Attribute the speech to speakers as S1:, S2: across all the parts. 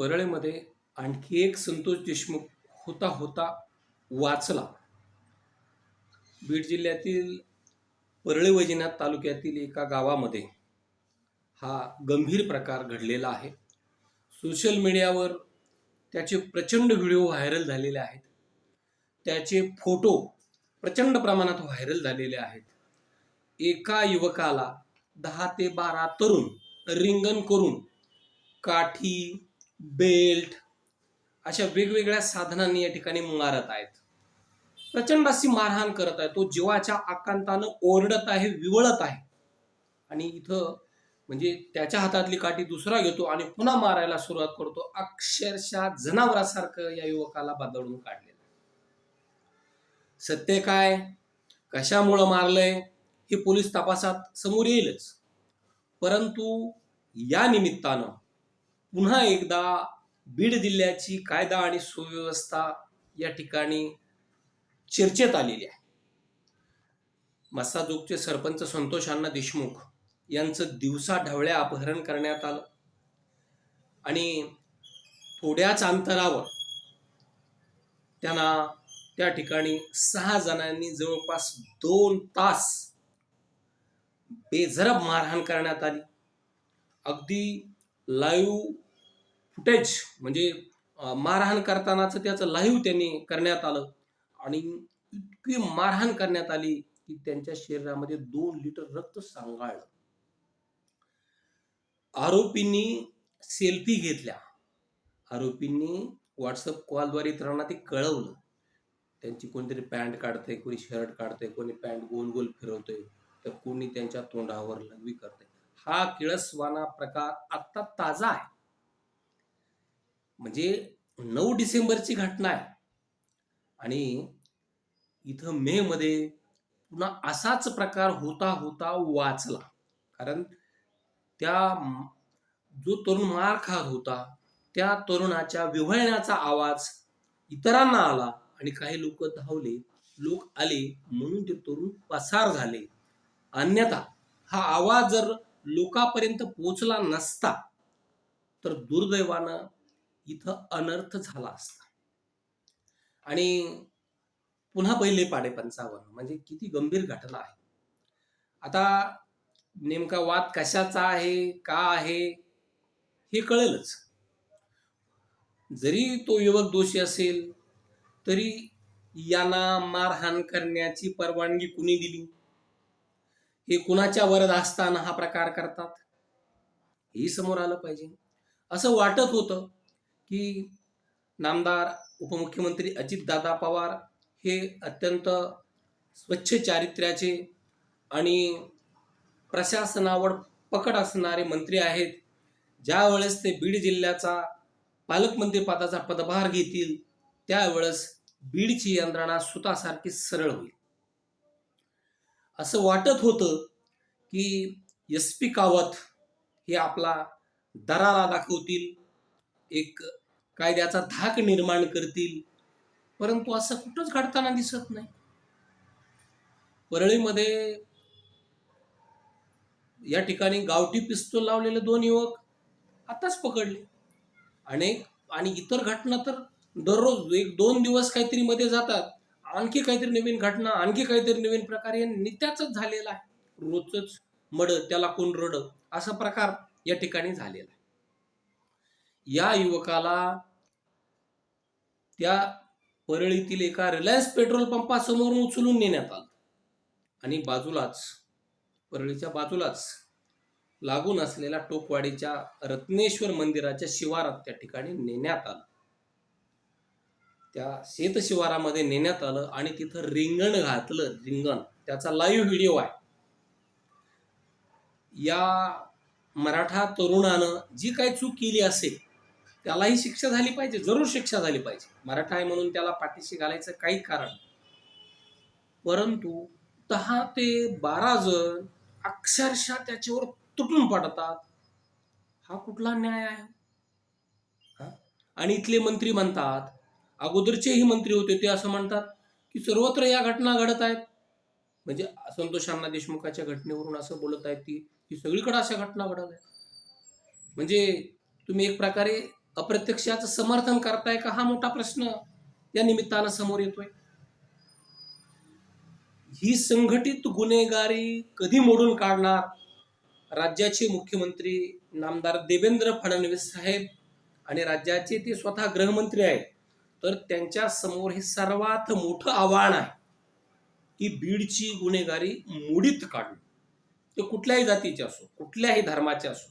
S1: परळीमध्ये आणखी एक संतोष देशमुख होता होता वाचला. बीड जिल्ह्यातील परळी वैजनाथ तालुक्यातील एका गावामध्ये हा गंभीर प्रकार घडलेला आहे. सोशल मीडियावर त्याचे प्रचंड व्हिडिओ व्हायरल झालेले आहेत. त्याचे फोटो प्रचंड प्रमाणात व्हायरल झालेले आहेत. एका युवकाला दहा ते बारा तरुण रिंगण करून काठी बेल्ट अशा वेगवेगळ्या साधनांनी या ठिकाणी मारत आहेत. प्रचंड अशी मारहाण करत आहे तो जीवाच्या आकांतानं ओरडत आहे विवळत आहे. आणि इथं म्हणजे त्याच्या हातातली काठी दुसरा घेतो आणि पुन्हा मारायला सुरुवात करतो. अक्षरशः जनावरासारखं या युवकाला बादळून काढलेलं सत्य काय? कशामुळं मारलंय? हे पोलीस तपासात समोर येईलच. परंतु या निमित्तानं पुन्हा एकदा बीड जिल्ह्याची कायदा आणि सुव्यवस्था या ठिकाणी चर्चेत आलेली आहे. मस्साजोगचे सरपंच संतोष अण्णा देशमुख यांचं दिवसा ढवळ्या अपहरण करण्यात आलं. आणि थोड्याच अंतरावर त्यांना त्या ठिकाणी सहा जणांनी जवळपास दोन तास बेझरब मारहाण करण्यात आली. अगदी लाईव्ह फुटेज म्हणजे मारहाण करतानाचं त्याचं लाईव्ह त्यांनी करण्यात आलं. आणि इतकी मारहाण करण्यात आली की त्यांच्या शरीरामध्ये दोन लिटर रक्त सांगाळलं आरोपींनी सेल्फी घेतल्या. आरोपींनी व्हॉट्सअप कॉलद्वारे इतरांना ते कळवलं. त्यांची कोणतरी पॅन्ट काढतंय कोणी शर्ट काढतंय कोणी पॅन्ट गोल गोल फिरवतोय तर कोणी त्यांच्या तोंडावर लघवी करतंय. हा किळसवाना प्रकार आत्ता ताजा आहे. म्हणजे नऊ डिसेंबरची घटना आहे. आणि इथं मे मध्ये पुन्हा असाच प्रकार होता होता वाचला. कारण त्या जो तरुण मार खात होता त्या तरुणाच्या विव्हळण्याचा आवाज इतरांना आला आणि काही लोक धावले. लोक आले म्हणून ते तरुण पसार झाले. अन्यथा हा आवाज जर लोकांपर्यंत पोहोचला नसता तर दुर्दैवानं इथं अनर्थ झाला असता. आणि पुन्हा पहिले पाडे पंचावन्न म्हणजे किती गंभीर घटना आहे. आता नेमका वाद कशाचा आहे का आहे हे कळेलच. जरी तो युवक दोषी असेल तरी यांना मारहाण करण्याची परवानगी कुणी दिली? हे कुणाच्या वरद असताना हा प्रकार करतात? हे समोर आलं पाहिजे. असं वाटत होतं की नामदार उपमुख्यमंत्री अजितदादा पवार हे अत्यंत स्वच्छ चारित्र्याचे आणि प्रशासनावर पकड असणारे मंत्री आहेत. ज्यावेळेस ते बीड जिल्ह्याचा पालकमंत्री पदाचा पदभार घेतील त्यावेळेस बीडची यंत्रणा सुतासारखी सरळ होईल. असं वाटत होतं की एस पी कावत हे आपला दरारा दाखवतील एक कायद्याचा धाक निर्माण करतील परंतु असं कुठंच घडताना दिसत नाही. परळीमध्ये या ठिकाणी गावठी पिस्तूल लावलेले दोन युवक आताच पकडले. अनेक आणि इतर घटना तर दररोज एक दोन दिवस काहीतरी मध्ये जातात. आणखी काहीतरी नवीन घटना आणखी काहीतरी नवीन प्रकार हे नित्याच झालेला आहे. रोजच मड त्याला कोण रड? असा प्रकार या ठिकाणी झालेला आहे. या युवकाला त्या परळीतील एका रिलायन्स पेट्रोल पंपासमोरून उचलून नेण्यात आलं. आणि बाजूलाच परळीच्या बाजूलाच लागून असलेल्या टोकवाडीच्या रत्नेश्वर मंदिराच्या शिवारात त्या ठिकाणी नेण्यात आलं. त्या शेतशिवारामध्ये नेण्यात आलं आणि तिथं रिंगण घातलं रिंगण. त्याचा लाईव्ह व्हिडिओ आहे. या मराठा तरुणानं जी काही चूक केली असेल त्यालाही शिक्षा झाली पाहिजे जरूर शिक्षा झाली पाहिजे. मराठा आहे म्हणून त्याला पाठीशी घालायचं काही कारण नाही. परंतु दहा ते बारा जण अक्षरशः त्याच्यावर तुटून पडतात. हा कुठला न्याय आहे? हा? आणि इथले मंत्री म्हणतात अगोदरचेही मंत्री होते ते असं म्हणतात की सर्वत्र या घटना घडत आहेत. म्हणजे संतोष अण्णा देशमुखाच्या घटनेवरून असं बोलत आहेत की की सगळीकडे अशा घटना घडत आहेत. म्हणजे तुम्ही एक प्रकारे अप्रत्यक्षाचं समर्थन करताय का हा मोठा प्रश्न या निमित्तानं समोर येतोय. ही संघटित गुन्हेगारी कधी मोडून काढणार? राज्याचे मुख्यमंत्री नामदार देवेंद्र फडणवीस साहेब आणि राज्याचे ते स्वतः गृहमंत्री आहेत. तर त्यांच्यासमोर हे सर्वात मोठं आव्हान आहे. की बीडची गुन्हेगारी मोडीत काढणं ते कुठल्याही जातीचे असो कुठल्याही धर्माचे असो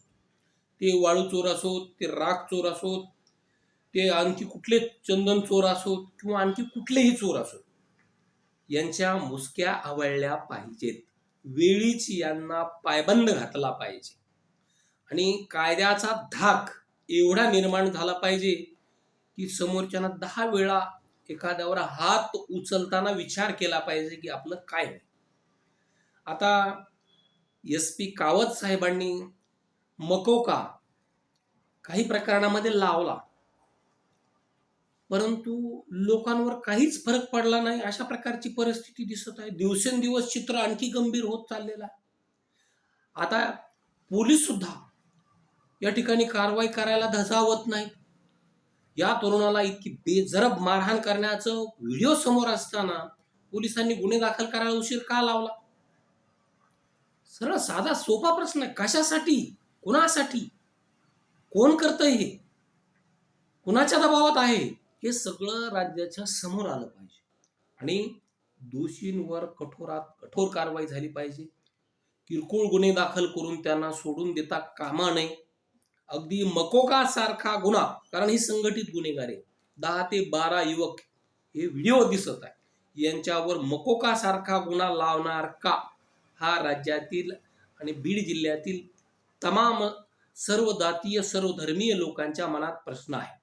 S1: ते वाळू चोर असोत ते राख चोर असोत ते आणखी कुठले चंदन चोर असोत किंवा आणखी कुठलेही चोर असोत यांच्या मुसक्या आवळल्या पाहिजेत. वेळीच यांना पायबंद घातला पाहिजे. आणि कायद्याचा धाक एवढा निर्माण झाला पाहिजे की समोरच्यानं दहा वेळा एखाद्यावर हात उचलताना विचार केला पाहिजे की आपलं काय आहे. आता एस पी कावत साहेबांनी मकोका काही प्रकरणामध्ये लावला. परंतु लोकांवर काहीच फरक पडला नाही. अशा प्रकारची परिस्थिती दिसत आहे. दिवसेंदिवस चित्र आणखी गंभीर होत चाललेलं आहे. आता पोलीस सुद्धा या ठिकाणी कारवाई करायला धजावत नाहीत. या तरुणाला इतकी बेजरब मारहाण करण्याचं व्हिडिओ समोर असताना पोलिसांनी गुन्हे दाखल करायला उशीर का लावला? सरळ साधा सोपा प्रश्न आहे कशासाठी? कुणासाठी? कोण करतंय हे? कुणाच्या दबावात आहे? हे सगळं राज्याच्या समोर आलं पाहिजे. आणि दोषींवर कठोरात कठोर कारवाई झाली पाहिजे. किरकोळ गुन्हे दाखल करून त्यांना सोडून देता कामा नये. अगदी मकोका सारखा गुन्हा कारण ही संघटित गुन्हेगार आहे. दहा ते बारा युवक हे व्हिडिओ दिसत आहे यांच्यावर मकोका सारखा गुन्हा लावणार का? हा राज्यातील आणि बीड जिल्ह्यातील तमाम सर्व जातीय सर्व धर्मीय लोकांच्या मनात प्रश्न आहे.